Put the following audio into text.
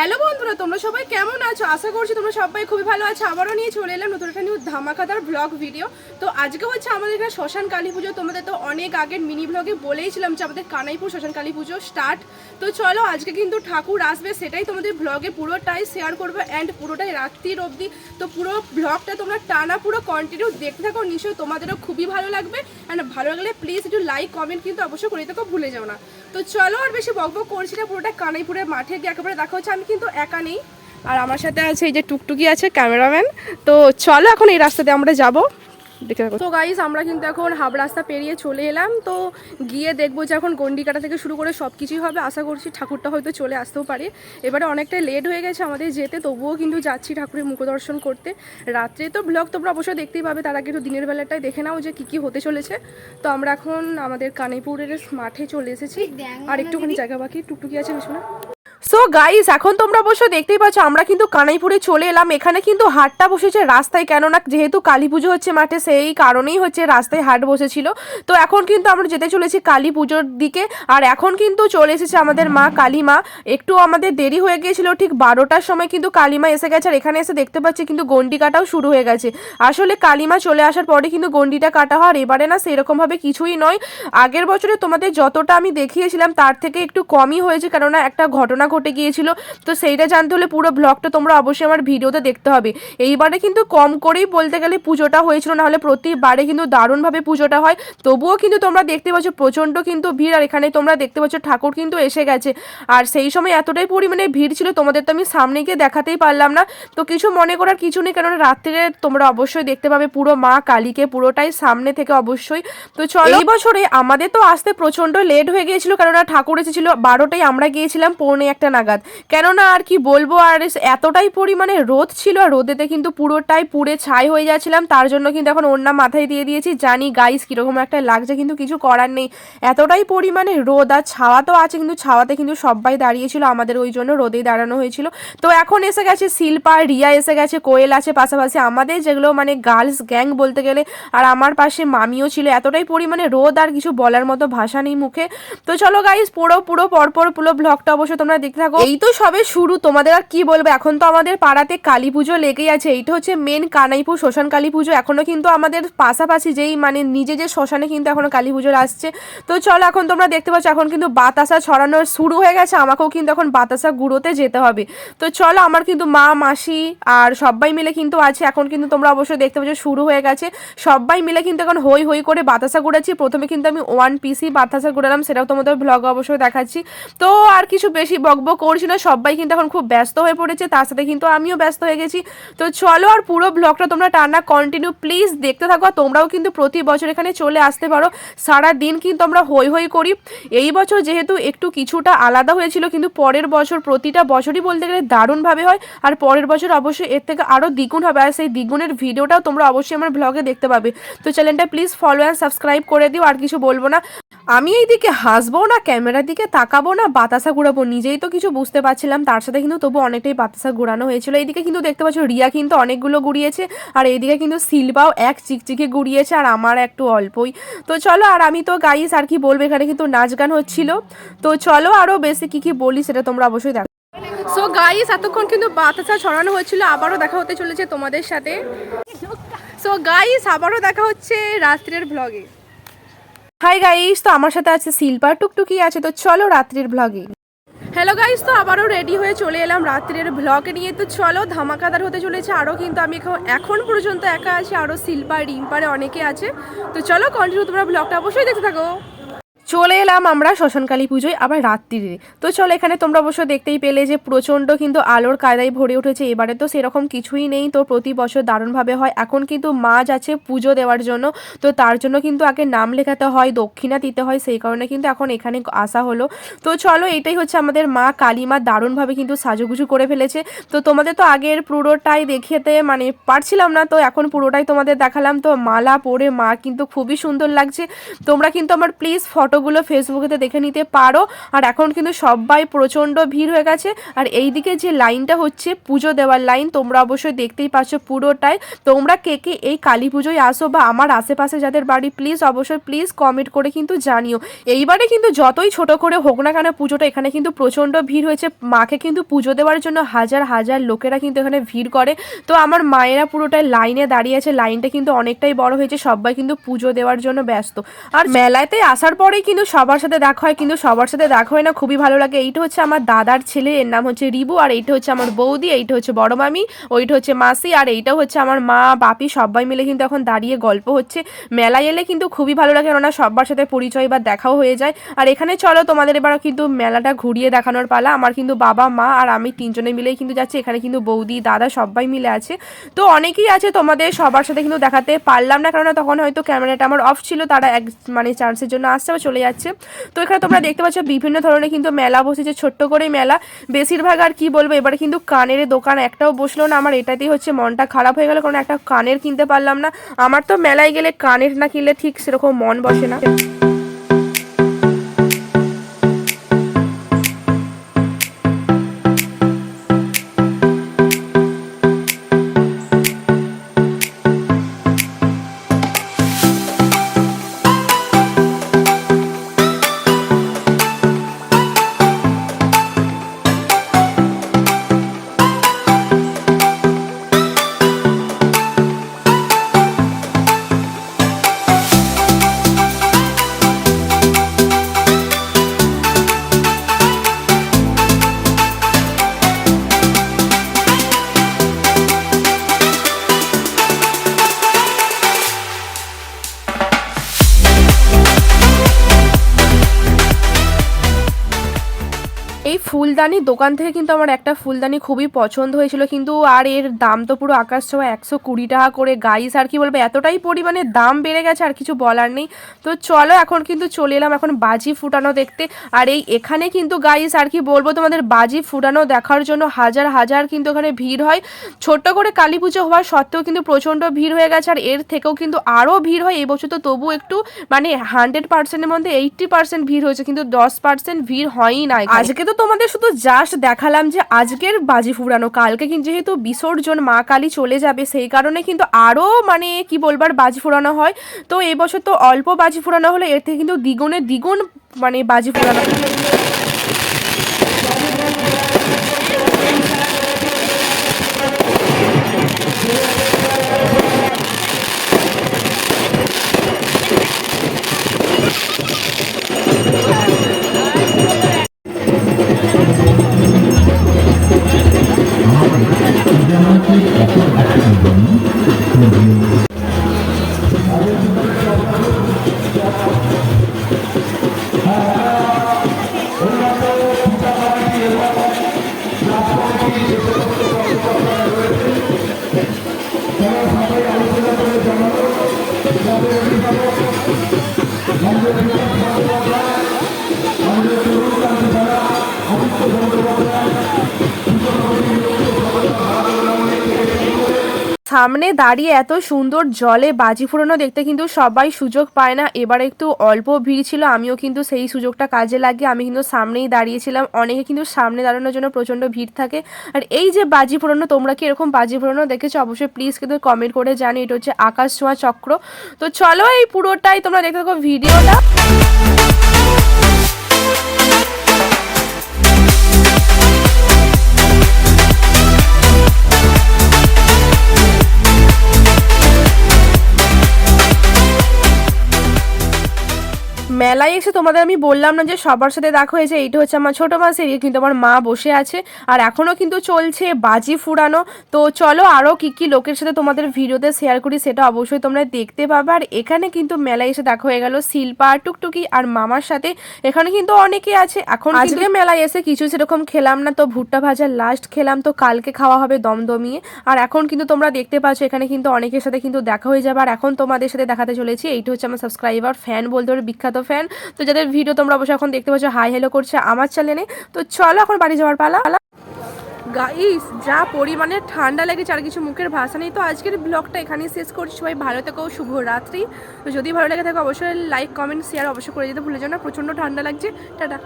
Hello বন্ধুরা, তোমরা সবাই কেমন আছো? আশা করছি তোমরা সবাই খুবই ভালো আছো। আবারও নিয়ে চলে এলাম নতুন একটা নিউ ধামাকাদার ব্লগ ভিডিও তো আজকে হচ্ছে আমাদের এখানে শ্মশান কালী পুজো। তোমাদের তো অনেক আগের মিনি ব্লগে বলেইছিলাম যে আমাদের কানাইপুর শ্মশান কালী পুজো স্টার্ট তো চলো, আজকে কিন্তু ঠাকুর আসবে, সেটাই তোমাদের ব্লগে পুরোটাই শেয়ার করব অ্যান্ড পুরোটাই রাত্রির অবধি। তো পুরো ব্লগটা তোমরা টানা পুরো কন্টিনিউ দেখতে থাকো। নিশ্চয়ই তোমাদেরও খুবই ভালো লাগবে। অ্যান্ড ভালো লাগলে প্লিজ একটু লাইক কমেন্ট কিন্তু অবশ্যই করে দিতে ভুলে যাও না। তো চলো আর বেশি বকবক করছি না, পুরোটা কানাইপুরের মাঠে গিয়ে একেবারে দেখা হচ্ছে। আমি কিন্তু একা নেই। আর আমার সাথে আছে এই যে টুকটুকি আছে ক্যামেরাম্যান। তো চলো এখন এই রাস্তাতে আমরা যাব। তো গাইস আমরা কিন্তু এখন হাব রাস্তা পেরিয়ে চলে এলাম। তো গিয়ে দেখব যে এখন গন্ডিকাটা থেকে শুরু করে সব কিছুই হবে। আশা করছি ঠাকুরটা হয়তো চলে আসতেও পারে। এবারে অনেকটা লেট হয়ে গেছে আমাদের যেতে তবুও কিন্তু যাচ্ছি ঠাকুরের মুখ দর্শন করতে। রাত্রে তো ব্লগ তোমরা অবশ্যই দেখতেই পাবে। তার আগে একটু দিনের বেলাটাই দেখে নাও যে কী কী হতে চলেছে। তো আমরা এখন আমাদের কানেপুরের মাঠে চলে এসেছি। আর একটুখানি জায়গা বাকি টুকটুকি আছে বিছনা। সো গাইস এখন তোমরা অবশ্য দেখতেই পাচ্ছ, আমরা কিন্তু কানাইপুরে চলে এলাম। এখানে কিন্তু হাটটা বসেছে রাস্তায়। কেননা, যেহেতু কালী পুজো হচ্ছে মাঠে, সেই কারণেই হচ্ছে রাস্তায় হাট বসেছিল। তো এখন কিন্তু আমরা যেতে চলেছি কালী পুজোর দিকে। আর এখন কিন্তু চলে এসেছে আমাদের মা কালী মা একটু আমাদের দেরি হয়ে গিয়েছিল, ঠিক বারোটার সময় কিন্তু কালীমা এসে গেছে। আর এখানে এসে দেখতে পাচ্ছি কিন্তু গন্ডি কাটাও শুরু হয়ে গেছে। আসলে কালীমা চলে আসার পরে কিন্তু গন্ডিটা কাটা হয়, আর এবারে না সেরকমভাবে কিছুই নয়। আগের বছরে তোমাদের যতটা আমি দেখিয়েছিলাম, তার থেকে একটু কমই হয়েছে। কেননা, একটা ঘটনা ঘটে গিয়েছিল। তো সেইটা জানতে হলে পুরো ব্লগটা তোমরা অবশ্যই আমার ভিডিওতে দেখতে হবে। এইবারে কিন্তু কম করেই বলতে গেলে পুজোটা হয়েছিল না হলে প্রতিবারে কিন্তু দারুণভাবে পুজোটা হয়। তবুও কিন্তু তোমরা দেখতে পাচ্ছ, প্রচণ্ড কিন্তু ভিড়, আর এখানে তোমরা দেখতে পাচ্ছ ঠাকুর কিন্তু এসে গেছে। আর সেই সময় এতটাই পরিমাণে ভিড় ছিল, তোমাদের তো আমি সামনে গিয়ে দেখাতেই পারলাম না। তো কিছু মনে করার কিছু নেই কেননা রাত্রে তোমরা অবশ্যই দেখতে পাবে পুরো মা কালীকে পুরোটাই সামনে থেকে অবশ্যই। তো চলো। এই বছরে আমাদের তো আসতে প্রচণ্ড লেট হয়ে গিয়েছিল, কেননা ঠাকুর এসেছিল বারোটায়, আমরা গিয়েছিলাম পৌনে একটা নাগাদ। কেননা আর কি বলব, আর এতটাই পরিমাণে রোদ ছিল, আর রোদেতে কিন্তু পুরোটাই পুড়ে ছাই হয়ে যাচ্ছিলাম। তার জন্য কিন্তু এখন ওড়না মাথায় দিয়ে দিয়েছি। জানি গাইস কীরকম একটা লাগছে, কিন্তু কিছু করার নেই। এতটাই পরিমাণে রোদ, আর ছাওয়া তো আছে, কিন্তু ছাওয়াতে কিন্তু সবাই দাঁড়িয়েছিল। আমাদের ওই জন্য রোদেই দাঁড়ানো হয়েছিল। তো এখন এসে গেছে শিল্পা, রিয়া এসে গেছে, কোয়েল আছে পাশাপাশি। আমাদের যেগুলো মানে গার্লস গ্যাং বলতে গেলে, আর আমার পাশে মামিও ছিল। এতটাই পরিমাণে রোদ, আর কিছু বলার মতো ভাষা নেই মুখে। তো চলো গাইস পুরো পুরো, পরপর পুরো ব্লগটা অবশ্যই তোমরা দেখতে থাকো। এই তো সবে শুরু, তোমাদের আর কি বলব? এখন তো আমাদের পাড়াতে কালী পুজো লেগেই আছে। এইটা হচ্ছে মেন কানাইপুর শ্মশান কালী পুজো। এখনও কিন্তু আমাদের পাশাপাশি যেই মানে নিজে যে শ্মশানে কিন্তু এখনও কালী পুজোর আসছে। তো চলো, এখন তোমরা দেখতে পাচ্ছ, এখন কিন্তু বাতাসা ছড়ানো শুরু হয়ে গেছে। আমাকেও কিন্তু এখন বাতাসা গুঁড়োতে যেতে হবে। তো চলো, আমার কিন্তু মা, মাসি আর সবাই মিলে কিন্তু আছে। এখন কিন্তু তোমরা অবশ্যই দেখতে পাচ্ছ, শুরু হয়ে গেছে। সবাই মিলে কিন্তু এখন হই হই করে বাতাসা গুড়াচ্ছি প্রথমে কিন্তু আমি ওয়ান পিসি বাতাসা গুড়ালাম সেটাও তোমাদের ব্লগ অবশ্যই দেখাচ্ছি। তো আর কিছু বেশি বকবক করছি না সবাই কিন্তু এখন খুব ব্যস্ত হয়ে পড়েছে, তার সাথে কিন্তু আমিও ব্যস্ত হয়ে গেছি। তো চলো আর পুরো ব্লগটা তোমরা টানা কন্টিনিউ প্লিজ দেখতে থাকো আর তোমরাও কিন্তু প্রতি বছর এখানে চলে আসতে পারো। সারা দিন কিন্তু আমরা হই হই করি। এই বছর যেহেতু একটু কিছুটা আলাদা হয়েছিল, কিন্তু পরের বছর প্রতিটা বছরই বলতে গেলে দারুণভাবে হয়। আর পরের বছর অবশ্যই এর থেকে আরও দ্বিগুণ হবে। আর সেই দ্বিগুণের ভিডিওটাও তোমরা অবশ্যই আমার ব্লগে দেখতে পাবে। তো চ্যানেলটা প্লিজ ফলো অ্যান্ড সাবস্ক্রাইব করে দিও, আর কিছু বলব না। আমি এইদিকে হাসবো না, ক্যামেরার দিকে তাকাবো না, বাতাসা ঘুরাবো, নিজেই তো কিছু বুঝতে পারছিলাম, তার সাথে কিন্তু তবু অনেকটাই বাতাসা ঘুরানো হয়েছিল। এইদিকে কিন্তু দেখতে পাচ্ছ, রিয়া কিন্তু অনেকগুলো গুড়িয়েছে, আর এইদিকে কিন্তু শিল্পাও এক চিকচিকে গুড়িয়েছে, আর আমার একটু অল্পই। তো চলো, আর আমি তো গাইস আর কি বলব, এখানে কিন্তু নাচ গান হচ্ছিল। তো চলো আরও বেশি কি কি বলি সেটা তোমরা অবশ্যই দেখো। সো গাইস এতক্ষণ কিন্তু বাতাসা ছড়ানো হচ্ছিল, আবারও দেখা হতে চলেছে তোমাদের সাথে। সো গাইস আবারও দেখা হচ্ছে রাত্রের ব্লগে হাই গাইস তো আমার সাথে আছে শিল্পা, টুকটুকি আছে, তো চলো রাত্রির ব্লগে হ্যালো গাইস তো আবারও রেডি হয়ে চলে এলাম রাত্রের ব্লগ নিয়ে। তো চলো, ধামাকাদার হতে চলেছে আরও কিন্তু আমি এখন- পর্যন্ত একা আছি। আরও শিল্পা রিম্পারে অনেকে আছে। তো চলো কন্টিনিউ তোমরা ব্লগটা অবশ্যই দেখতে থাকো। চলে এলাম আমরা শ্মশানকালী পুজোয়, আবার রাত্রিরে। তো চলো এখানে তোমরা অবশ্য দেখতেই পেলে যে প্রচণ্ড কিন্তু আলোর কায়দায় ভরে উঠেছে। এবারে তো সেরকম কিছুই নেই, তো প্রতি বছর দারুণভাবে হয়। এখন কিন্তু মাছ আছে পুজো দেওয়ার জন্য, তো তার জন্য কিন্তু আগে নাম লেখাতে হয়, দক্ষিণা দিতে হয়, সেই কারণে কিন্তু এখন এখানে আসা হলো। তো চলো এটাই হচ্ছে আমাদের মা কালী মা দারুণভাবে কিন্তু সাজুগুজু করে ফেলেছে। তো তোমাদের তো আগের পুরোটাই দেখিয়েতে মানে পারছিলাম না, তো এখন পুরোটাই তোমাদের দেখালাম। তো মালা পরে মা কিন্তু খুবই সুন্দর লাগছে। তোমরা কিন্তু আমার প্লিজ ফটোগুলো ভিডিওগুলো ফেসবুকেতে দেখে নিতে পারো। আর এখন কিন্তু সবাই প্রচণ্ড ভিড় হয়ে গেছে। আর এইদিকে যে লাইনটা হচ্ছে পুজো দেওয়ার লাইন, তোমরা অবশ্যই দেখতেই পাচ্ছ পুরোটাই। তোমরা কে কে এই কালী পুজোয় আসো বা আমার আশেপাশে যাদের বাড়ি প্লিজ অবশ্যই প্লিজ কমেন্ট করে কিন্তু জানিও। এইবারে কিন্তু যতই ছোট করে হোক না কেন পুজোটা, এখানে কিন্তু প্রচণ্ড ভিড় হয়েছে। মাকে কিন্তু পুজো দেওয়ার জন্য হাজার হাজার লোকেরা কিন্তু এখানে ভিড় করে। তো আমার মায়েরা পুরোটাই লাইনে দাঁড়িয়ে আছে। লাইনটা কিন্তু অনেকটাই বড় হয়েছে। সবাই কিন্তু পুজো দেওয়ার জন্য ব্যস্ত। আর মেলাতে আসার পরেই কিন্তু সবার সাথে দেখা হয়, কিন্তু সবার সাথে দেখা হয় না, খুবই ভালো লাগে। এইটা হচ্ছে আমার দাদার ছেলে, এর নাম হচ্ছে রিবু, আর এইটা হচ্ছে আমার বৌদি, এইটা হচ্ছে বড় মামি, ওইটা হচ্ছে মাসি, আর এইটাও হচ্ছে আমার মা, বাপি, সবাই মিলে কিন্তু এখন দাঁড়িয়ে গল্প হচ্ছে। মেলায় এলে কিন্তু খুবই ভালো লাগে, কেননা সবার সাথে পরিচয় বা দেখাও হয়ে যায়। আর এখানে চলো, তোমাদের এবার কিন্তু মেলাটা ঘুরিয়ে দেখানোর পালা। আমার কিন্তু বাবা, মা, আর আমি তিনজনে মিলেই কিন্তু যাচ্ছি। এখানে কিন্তু বৌদি, দাদা সবাই মিলে আছে। তো অনেকেই আছে তোমাদের সবার সাথে কিন্তু দেখাতে পারলাম না কারণ তখন হয়তো ক্যামেরাটা আমার অফ ছিল, তারা এক মানে চান্সের জন্য আসছে বা চলে যাচ্ছে। তো এখানে তোমরা দেখতে পাচ্ছ বিভিন্ন ধরনের কিন্তু মেলা বসেছে, ছোট্ট করে মেলা। বেশিরভাগ আর কি বলব, এবারে কিন্তু কানের দোকান একটাও বসল না। আমার এটাতেই হচ্ছে মনটা খারাপ হয়ে গেল, কারণ একটা কানের কিনতে পারলাম না। আমার তো মেলায় গেলে কানের না কিনলে ঠিক সেরকম মন বসে না। এই ফুলদানির দোকান থেকে কিন্তু আমার একটা ফুলদানি খুবই পছন্দ হয়েছিল। কিন্তু আর এর দাম তো পুরো আকাশ ছোঁয়া, একশো কুড়ি টাকা করে। গাইস, আর কি বলব, এতটাই পরিমাণে দাম বেড়ে গেছে, আর কিছু বলার নেই। তো চলো, এখন কিন্তু চলে এলাম এখন বাজি ফুটানো দেখতে। আর এই এখানে কিন্তু গাইস, আর কি বলব, তোমাদের বাজি ফুটানো দেখার জন্য হাজার হাজার কিন্তু এখানে ভিড় হয়। ছোট্ট করে কালী পুজো হওয়ার সত্ত্বেও কিন্তু প্রচণ্ড ভিড় হয়ে গেছে। আর এর থেকেও কিন্তু আরও ভিড় হয়। এবছর তো তবু একটু মানে হান্ড্রেড পার্সেন্টের মধ্যে এইট্টি পার্সেন্ট ভিড় হয়েছে। কিন্তু দশ পার্সেন্ট ভিড় হয়ই না। আজকে তো তোমাদের শুধু জাস্ট দেখালাম যে আজকের বাজি ফুরানো, কালকে কিন্তু যেহেতু বিসর্জন মা কালী চলে যাবে, সেই কারণে কিন্তু আরও মানে কি বলবার বাজি ফুরানো হয়। তো এবছর তো অল্প বাজি ফুরানো হলে, এর থেকে কিন্তু দ্বিগুণে দ্বিগুণ মানে বাজি ফুরানো হয়। সামনে দাঁড়িয়ে এত সুন্দর জলে বাজি ফুরানো দেখতে কিন্তু সবাই সুযোগ পায় না। এবার একটু অল্প ভিড় ছিল, আমিও কিন্তু সেই সুযোগটা কাজে লাগিয়ে আমি কিন্তু সামনেই দাঁড়িয়েছিলাম। অনেকে কিন্তু সামনে দাঁড়ানোর জন্য প্রচণ্ড ভিড় থাকে। আর এই যে বাজি ফুরানো, তোমরা কি এরকম বাজি ফুরানো দেখেছ? অবশ্যই প্লিজ কিন্তু কমেন্ট করে জানি এটা হচ্ছে আকাশ ছোঁয়া চক্র। তো চলো এই পুরোটাই তোমরা দেখতে থাকো ভিডিওটা। মেলায় এসে তোমাদের আমি বললাম না যে সবার সাথে দেখা হয়েছে এইটা হচ্ছে আমার ছোটো মাসের কিন্তু আমার মা বসে আছে। আর এখনও কিন্তু চলছে বাজি ফুরানো তো চলো আরও কী কী লোকের সাথে তোমাদের ভিডিওতে শেয়ার করি সেটা অবশ্যই তোমরা দেখতে পাবে। আর এখানে কিন্তু মেলায় এসে দেখা হয়ে গেল শিল্পা টুকটুকি আর মামার সাথে। এখানে কিন্তু অনেকে আছে। এখন আজকে মেলায় এসে কিছু সেরকম খেলাম না তো ভুট্টা ভাজা লাস্ট খেলাম তো কালকে খাওয়া হবে দমদমিয়ে। আর এখন কিন্তু তোমরা দেখতে পাচ্ছ এখানে কিন্তু অনেকের সাথে কিন্তু দেখা হয়ে যাবে। আর এখন তোমাদের সাথে দেখাতে চলেছি এইটা হচ্ছে আমার সাবস্ক্রাইবার ফ্যান বলতে বিখ্যাত ফ্যান তো যাদের ভিডিও তোমরা অবশ্যই এখন দেখতে পাচ্ছ হাই হ্যালো করছে আমার চ্যানেলে তো চলো এখন বাড়ি যাওয়ার পালা। গাইস যা পরিমাণে ঠান্ডা লেগেছে আর কিছু মুখের ভাষা নেই। তো আজকের ব্লগটা এখানেই শেষ করছি। সবাই ভালো থেকো শুভ রাত্রি তো যদি ভালো লেগে থাকে, অবশ্যই লাইক কমেন্ট শেয়ার অবশ্যই করে দিতে ভুলে যাও না। প্রচণ্ড ঠান্ডা লাগছে। টাটা।